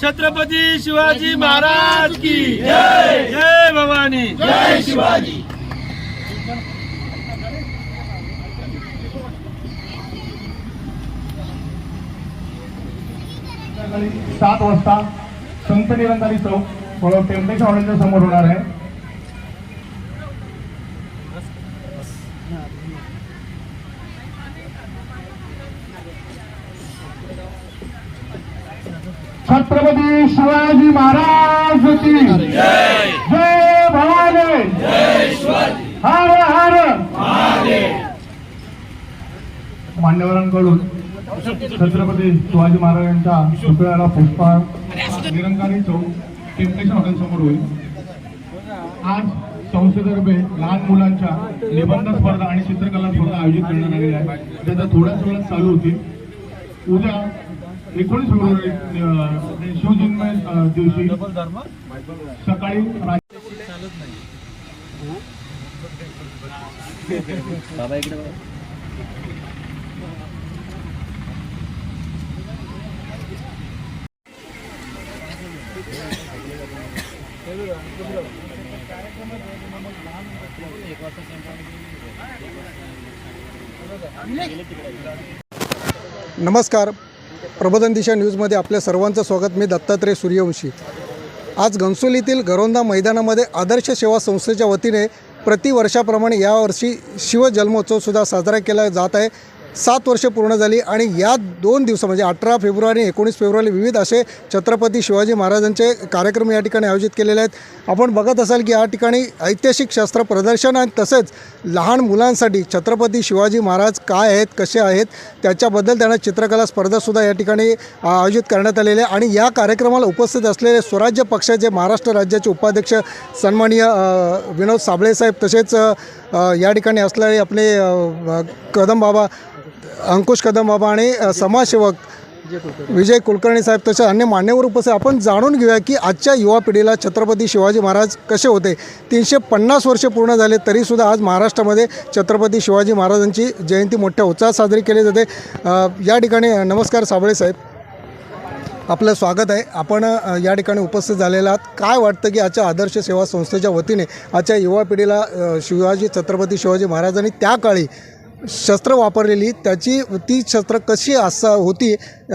छत्रपती शिवाजी महाराज की जय! जय भवानी! जय शिवाजी! सात वाजता संत निरंकारी चौक व टेम्पलेशन हॉटेलच्या समोर होणार आहे. छत्रपती शिवाजी महाराज की जय। भवानी। हर हर। मान्यवरांकडून छत्रपती शिवाजी महाराजांच्या पुतळ्याला पुष्पहार निरंकारी चौक टेम्पलेशन हॉटेल समोर होईल. आज संस्थेतर्फे लहान मुलांच्या निबंध स्पर्धा आणि चित्रकला स्पर्धा आयोजित करण्यात आलेल्या आहे त्याचा थोड्याच वेळात चालू होतील. उद्या एकोणीस फेब्रुवारी अं, शिवजन्म अं, दिवशी. सकाळी रा- नमस्कार. प्रबोधन दिशा न्यूजमध्ये आपल्या सर्वांचं स्वागत. मी दत्तात्रय सूर्यवंशी. आज घनसोलीतील घरोंदा मैदानामध्ये आदर्श सेवा संस्थेच्या वतीने प्रतिवर्षाप्रमाणे यावर्षी शिवजन्मोत्सवसुद्धा साजरा केला जात आहे. सात वर्ष पूर्ण झाली आणि या दोन दिवस म्हणजे अठरा फेब्रुवारी आणि एकोणीस फेब्रुवारी विविध असे छत्रपती शिवाजी महाराजांचे कार्यक्रम या ठिकाणी आयोजित केलेले आहेत. आपण बघत असाल की या ठिकाणी ऐतिहासिक शस्त्र प्रदर्शन आणि तसेच लहान मुलांसाठी छत्रपती शिवाजी महाराज काय आहेत कसे आहेत त्याच्याबद्दल त्यांना चित्रकला स्पर्धासुद्धा या ठिकाणी आयोजित करण्यात आलेली आहे. आणि या कार्यक्रमाला उपस्थित असलेले स्वराज्य पक्षाचे महाराष्ट्र राज्याचे उपाध्यक्ष सन्माननीय विनोद साबळेसाहेब तसेच या ठिकाणी असलेले आपले कदम बाबा अंकुश कदम बाबा आणि समाजसेवक विजय कुलकर्णी साहेब तसे अन्य मान्यवर उपस्थित. आपण जाणून घेऊया की आजच्या युवा पिढीला छत्रपती शिवाजी महाराज कसे होते? तीनशे पन्नास वर्ष पूर्ण झाले तरीसुद्धा आज महाराष्ट्रामध्ये छत्रपती शिवाजी महाराजांची जयंती मोठ्या उत्साहात साजरी केली जाते. या ठिकाणी नमस्कार साबळे साहेब. आपलं स्वागत आहे. आपण या ठिकाणी उपस्थित झालेला आहात. काय वाटतं की आजच्या आदर्श सेवा संस्थेच्या वतीने आजच्या युवा पिढीला शिवाजी छत्रपती शिवाजी महाराजांनी त्या काळी शस्त्र वापरलेली त्याची ती शस्त्र कशी असा होती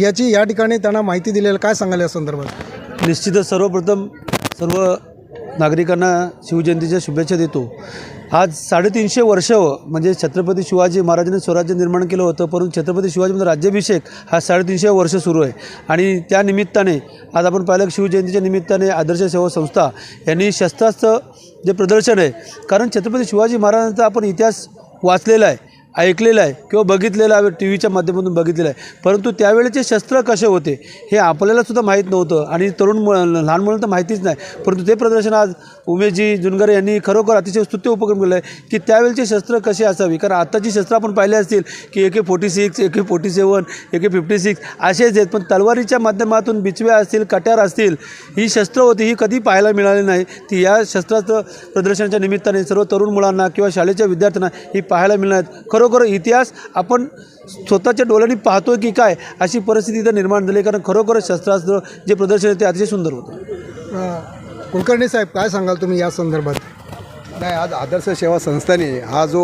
याची या ठिकाणी त्यांना माहिती दिलेलं काय सांगाल या संदर्भात? निश्चितच सर्वप्रथम सर्व नागरिकांना शिवजयंतीच्या शुभेच्छा देतो. आज साडेतीनशे वर्ष म्हणजे छत्रपती शिवाजी महाराजांनी स्वराज्य निर्माण केलं होतं परंतु छत्रपती शिवाजी म्हणजे राज्याभिषेक हा साडेतीनशे वर्ष सुरू आहे. आणि त्या निमित्ताने आज आपण पाहिलं की शिवजयंतीच्या निमित्ताने आदर्श सेवा संस्था यांनी शस्त्रास्त्र जे प्रदर्शन आहे कारण छत्रपती शिवाजी महाराजांचा आपण इतिहास वाचलेला आहे. ऐकलेलं आहे किंवा बघितलेलं आहे टी व्हीच्या माध्यमातून बघितलेलं आहे. परंतु त्यावेळेचे शस्त्र कसे होते हे आपल्यालासुद्धा माहीत नव्हतं आणि तरुण मु लहान मुलांना तर माहितीच नाही. परंतु ते प्रदर्शन आज उमेशजी जुनगरे यांनी खरोखर अतिशय स्तुत्य उपक्रम केलं आहे की त्यावेळेचे शस्त्र कसे असावी? कारण आत्ताची शस्त्र आपण पाहिले असतील की A K forty six A K forty seven A K fifty six असेच आहेत. पण तलवारीच्या माध्यमातून बिचव्या असतील कट्यार असतील ही शस्त्र होती ही कधी पाहायला मिळाली नाही. ती या शस्त्रास्त्र प्रदर्शनाच्या निमित्ताने सर्व तरुण मुलांना किंवा शाळेच्या विद्यार्थ्यांना ही पाहायला मिळणार खरं खरोखर इतिहास आपण स्वतःच्या डोळ्यांनी पाहतोय की काय अशी परिस्थिती इथं निर्माण झाली कारण खरोखरच शस्त्रास्त्र जे प्रदर्शन आहे ते अतिशय सुंदर होतं. कुलकर्णी साहेब काय सांगाल तुम्ही या संदर्भात? नाही आज आदर्श सेवा संस्थेने हा जो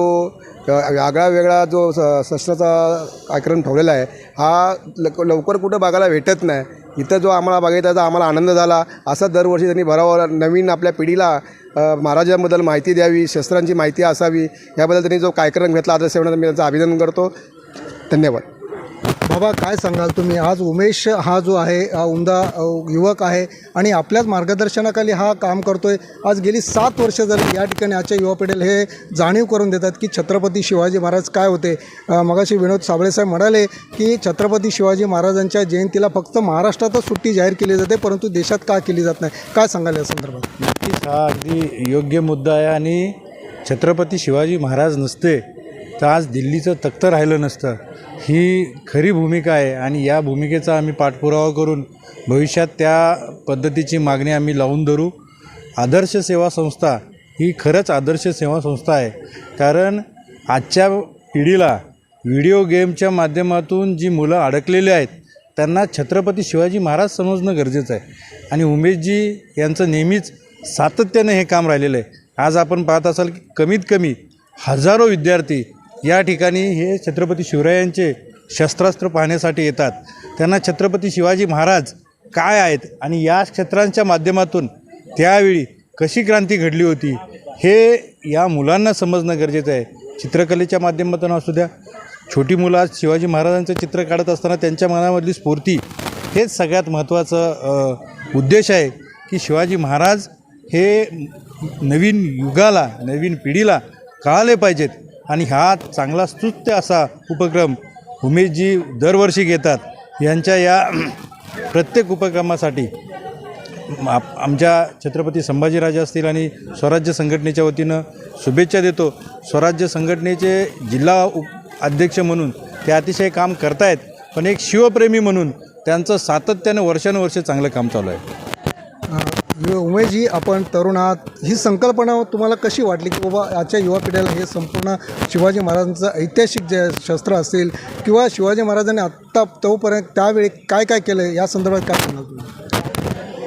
आगळा वेगळा जो स- शस्त्राचा कार्यक्रम ठेवलेला आहे हा लक लवकर कुठं बघायला भेटत नाही. इथं जो आम्हाला बघायचा आम्हाला आनंद झाला. असा दरवर्षी त्यांनी भरावा नवीन आपल्या पिढीला महाराजांबद्दल माहिती द्यावी शस्त्रांची माहिती असावी याबद्दल त्यांनी जो कार्यक्रम घेतला आदर्श सेवनाचा मी त्यांचं अभिनंदन करतो. धन्यवाद. बाबा काय सांगाल तुम्ही? आज उमेश हा जो आहे हा उमदा युवक आहे आणि आपल्याच मार्गदर्शनाखाली हा काम करतोय. आज गेली सात वर्ष झाली या ठिकाणी आजच्या युवा पिढीला हे जाणीव करून देतात की छत्रपती शिवाजी महाराज काय होते. मगाशी विनोद साबळेसाहेब म्हणाले की छत्रपती शिवाजी महाराजांच्या जयंतीला फक्त महाराष्ट्रातच सुट्टी जाहीर केली जाते परंतु देशात का केली जात नाही? काय सांगाल या संदर्भात? नक्कीच हा अगदी योग्य मुद्दा आहे आणि छत्रपती शिवाजी महाराज नसते तर आज दिल्लीचं तख्त राहिलं नसतं. ही खरी भूमिका आहे आणि या भूमिकेचा आम्ही पाठपुरावा करून भविष्यात त्या पद्धतीची मागणी आम्ही लावून धरू. आदर्श सेवा संस्था ही खरंच आदर्श सेवा संस्था आहे. कारण आजच्या पिढीला व्हिडिओ गेमच्या माध्यमातून जी मुलं अडकलेली आहेत त्यांना छत्रपती शिवाजी महाराज समजणं गरजेचं आहे. आणि उमेशजी यांचं नेहमीच सातत्यानं हे काम राहिलेलं आहे. आज आपण पाहत असाल की कमीत कमी हजारो विद्यार्थी या ठिकाणी हे छत्रपती शिवरायांचे शस्त्रास्त्र पाहण्यासाठी येतात. त्यांना छत्रपती शिवाजी महाराज काय आहेत आणि या क्षेत्रांच्या माध्यमातून त्यावेळी कशी क्रांती घडली होती हे या मुलांना समजणं गरजेचं आहे. चित्रकलेच्या माध्यमातून असू द्या छोटी मुलं आज शिवाजी महाराजांचं चित्र काढत असताना त्यांच्या मनामधली स्फूर्ती हेच सगळ्यात महत्त्वाचं उद्देश आहे की शिवाजी महाराज हे नवीन युगाला नवीन पिढीला कळाले पाहिजेत. आणि हा चांगला स्तुत्य असा उपक्रम उमेशजी दरवर्षी घेतात. यांच्या या प्रत्येक उपक्रमासाठी आप आमच्या छत्रपती संभाजीराजे असतील आणि स्वराज्य संघटनेच्या वतीनं शुभेच्छा देतो. स्वराज्य संघटनेचे जिल्हा उप अध्यक्ष म्हणून ते अतिशय काम करतायत पण एक शिवप्रेमी म्हणून त्यांचं सातत्यानं वर्षानुवर्षे चांगलं काम चालू आहे. उमेशजी आपण तरुण आहात. ही संकल्पना तुम्हाला कशी वाटली की बाबा आजच्या युवा पिढ्याला हे संपूर्ण शिवाजी महाराजांचं ऐतिहासिक जे शस्त्र असेल किंवा शिवाजी महाराजांनी आत्ता तोपर्यंत त्यावेळी काय काय केलं या संदर्भात काय सांगाल तुम्ही?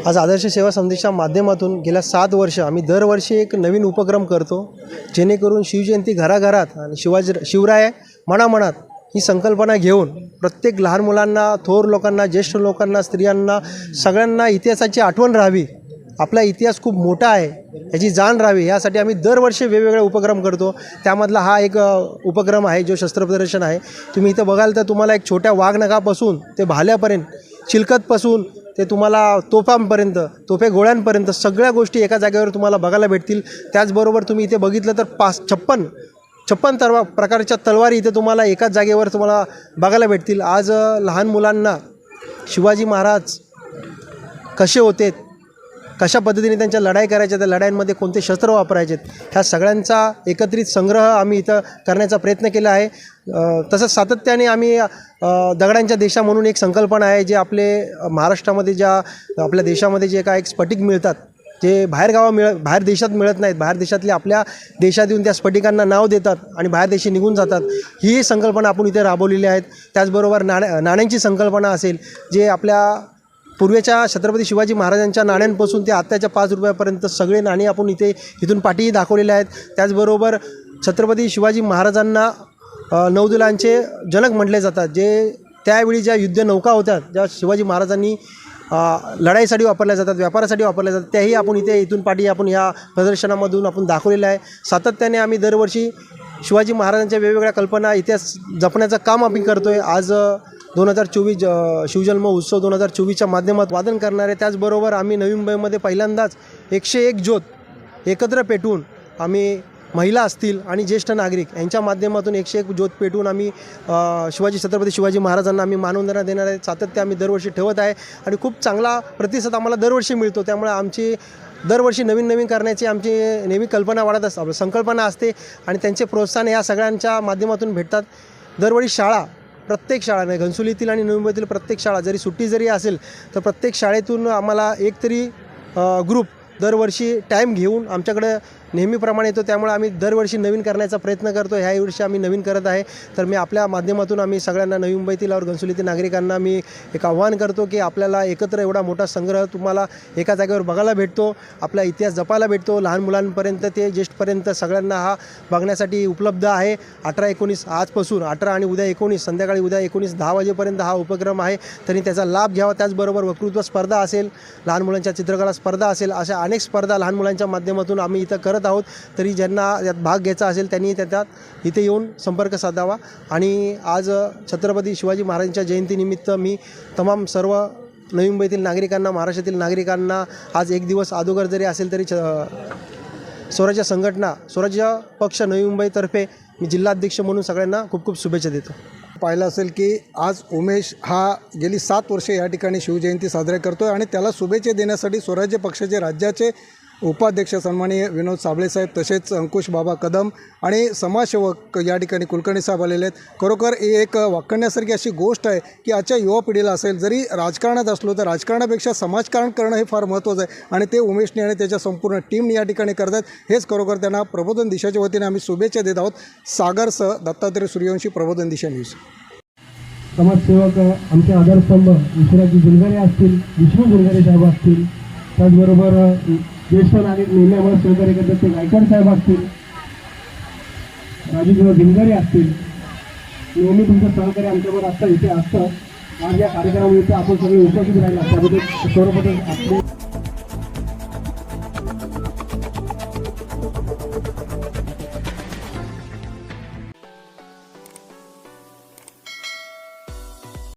आज आदर्श सेवा समितीच्या माध्यमातून गेल्या सात वर्ष आम्ही दरवर्षी एक नवीन उपक्रम करतो जेणेकरून शिवजयंती घराघरात आणि शिवाजी शिवराय मनामनात ही संकल्पना घेऊन प्रत्येक लहान मुलांना थोर लोकांना ज्येष्ठ लोकांना स्त्रियांना सगळ्यांना इतिहासाची आठवण राहावी आपला इतिहास खूप मोठा आहे याची जाण राहावी यासाठी आम्ही दरवर्षी वेगवेगळे उपक्रम करतो. त्यामधला हा एक उपक्रम आहे जो शस्त्र प्रदर्शन आहे. तुम्ही इथं बघाल तर तुम्हाला एक छोट्या वाघनगापासून ते भाल्यापर्यंत चिलकतपासून ते तुम्हाला तोफांपर्यंत तोफे गोळ्यांपर्यंत सगळ्या गोष्टी एका जागेवर तुम्हाला बघायला भेटतील. त्याचबरोबर तुम्ही इथे बघितलं तर पाच छप्पन छप्पन तरवा प्रकारच्या तलवारी इथे तुम्हाला एकाच जागेवर तुम्हाला बघायला भेटतील. आज लहान मुलांना शिवाजी महाराज कसे होते कशा पद्धतीने त्यांच्या लढाई करायच्या त्या लढाईंमध्ये कोणते शस्त्र वापरायचे ह्या सगळ्यांचा एकत्रित संग्रह आम्ही इथं करण्याचा प्रयत्न केला आहे. तसंच सातत्याने आम्ही दगडांच्या देशा म्हणून एक संकल्पना आहे जे आपले महाराष्ट्रामध्ये ज्या आपल्या देशामध्ये जे काय एक स्फटिक मिळतात जे बाहेर गावा मिळ बाहेर देशात मिळत नाहीत बाहेर देशातले आपल्या देशात येऊन त्या स्फटिकांना नाव देतात आणि बाहेर देशी निघून जातात ही संकल्पना आपण इथे राबवलेली आहेत. त्याचबरोबर नाण्या नाण्यांची संकल्पना असेल जे आपल्या पूर्वीच्या छत्रपती शिवाजी महाराजांच्या नाण्यांपासून ते आत्ताच्या पाच रुपयापर्यंत सगळे नाणी आपण इथे इथून पाठीही दाखवलेले आहेत. त्याचबरोबर छत्रपती शिवाजी महाराजांना नौदलांचे जनक म्हटले जातात जे त्यावेळी ज्या युद्ध नौका होत्या ज्या शिवाजी महाराजांनी लढाईसाठी वापरल्या जातात व्यापारासाठी वापरल्या जातात त्याही आपण इथे इथून पाठी आपण या प्रदर्शनामधून आपण दाखवलेलं आहे. सातत्याने आम्ही दरवर्षी शिवाजी महाराजांच्या वेगवेगळ्या कल्पना इतिहास जपण्याचं काम आम्ही करतो आहे आज दोन हजार चोवीस शिवजन्म उत्सव दोन हजार चोवीसच्या माध्यमात वादन करणारे. त्याचबरोबर आम्ही नवी मुंबईमध्ये पहिल्यांदाच एकशे एक ज्योत एकत्र पेटवून आम्ही महिला असतील आणि ज्येष्ठ नागरिक यांच्या माध्यमातून एकशे एक ज्योत पेटवून आम्ही शिवाजी छत्रपती शिवाजी महाराजांना आम्ही मानवंदना देणार आहे सातत्य आम्ही दरवर्षी ठेवत आहे आणि खूप चांगला प्रतिसाद आम्हाला दरवर्षी मिळतो. त्यामुळे आमची दरवर्षी नवीन नवीन करण्याची आमची नेहमी कल्पना वाढत असते आपलं संकल्पना असते आणि त्यांचे प्रोत्साहन या सगळ्यांच्या माध्यमातून भेटतात. दरवर्षी शाळा प्रत्येक शाळा म्हणजे नाही घनसोलीतील आणि नवी मुंबईतील प्रत्येक शाळा जरी सुट्टी जरी असेल तर प्रत्येक शाळेतून आम्हाला एक तरी ग्रुप दरवर्षी टाईम घेऊन आमच्याकडे नेहमीप्रमाणे येतो त्यामुळे आम्ही दरवर्षी नवीन करण्याचा प्रयत्न करतो. ह्या वर्षी आम्ही नवीन करत आहे. तर मी आपल्या माध्यमातून आम्ही सगळ्यांना नवी मुंबईतील और घनसुलीतील नागरिकांना मी एक आव्हान करतो की आपल्याला एकत्र एवढा मोठा संग्रह तुम्हाला एका जागेवर बघायला भेटतो आपला इतिहास जपायला भेटतो. लहान मुलांपर्यंत ते ज्येष्ठपर्यंत सगळ्यांना हा बघण्यासाठी उपलब्ध आहे. अठरा एकोणीस आजपासून अठरा आणि उद्या एकोणीस संध्याकाळी उद्या एकोणीस दहा वाजेपर्यंत हा उपक्रम आहे. त्यांनी त्याचा लाभ घ्यावा. त्याचबरोबर वक्तृत्व स्पर्धा असेल लहान मुलांच्या चित्रकला स्पर्धा असेल अशा अनेक स्पर्धा लहान मुलांच्या माध्यमातून आम्ही इथं करत आहोत. तरी ज्यांना यात भाग घ्यायचा असेल त्यांनी त्याच्यात इथे येऊन संपर्क साधावा. आणि आज छत्रपती शिवाजी महाराजांच्या जयंतीनिमित्त मी तमाम सर्व नवी मुंबईतील नागरिकांना महाराष्ट्रातील नागरिकांना आज एक दिवस अगोदर जरी असेल तरी छ स्वराज्य संघटना स्वराज्य पक्ष नवी मुंबईतर्फे मी जिल्हाध्यक्ष म्हणून सगळ्यांना खूप खूप शुभेच्छा देतो. पाहिलं असेल की आज उमेश हा गेली सात वर्षे या ठिकाणी शिवजयंती साजरी करतो आहे आणि त्याला शुभेच्छा देण्यासाठी स्वराज्य पक्षाचे राज्याचे उपाध्यक्ष सन्माननीय विनोद साबळेसाहेब तसेच अंकुश बाबा कदम आणि समाजसेवक या ठिकाणी कुलकर्णी साहेब आलेले आहेत. खरोखर ही एक वाकण्यासारखी अशी गोष्ट आहे की आजच्या युवा पिढीला असेल जरी राजकारणात असलो तर राजकारणापेक्षा समाजकारण करणं हे फार महत्त्वाचं आहे. आणि ते उमेशने आणि त्याच्या संपूर्ण टीमने या ठिकाणी करत आहेत. हेच खरोखर त्यांना प्रबोधन दिशाच्या वतीने आम्ही शुभेच्छा देत आहोत. सागरसह दत्तात्रय सूर्यवंशी प्रबोधन दिशा न्यूज. समाजसेवक आमचे आधारस्तंभ विश्वराजी गुलगरे असतील विष्णू गुलगरे साहेब असतील त्याचबरोबर ज्येष्ठ नागरिक नेहमी आम्हाला सहकार्य करतात ते गायकर साहेब असतील राजू गिनगरे असतील नेहमी तुमचं सहकार्य आमच्यावर असतं इथे असतं. आज या कार्यक्रमामध्ये आपण सगळे उपस्थित राहिला. त्याबद्दल सर्वप्रथम आपले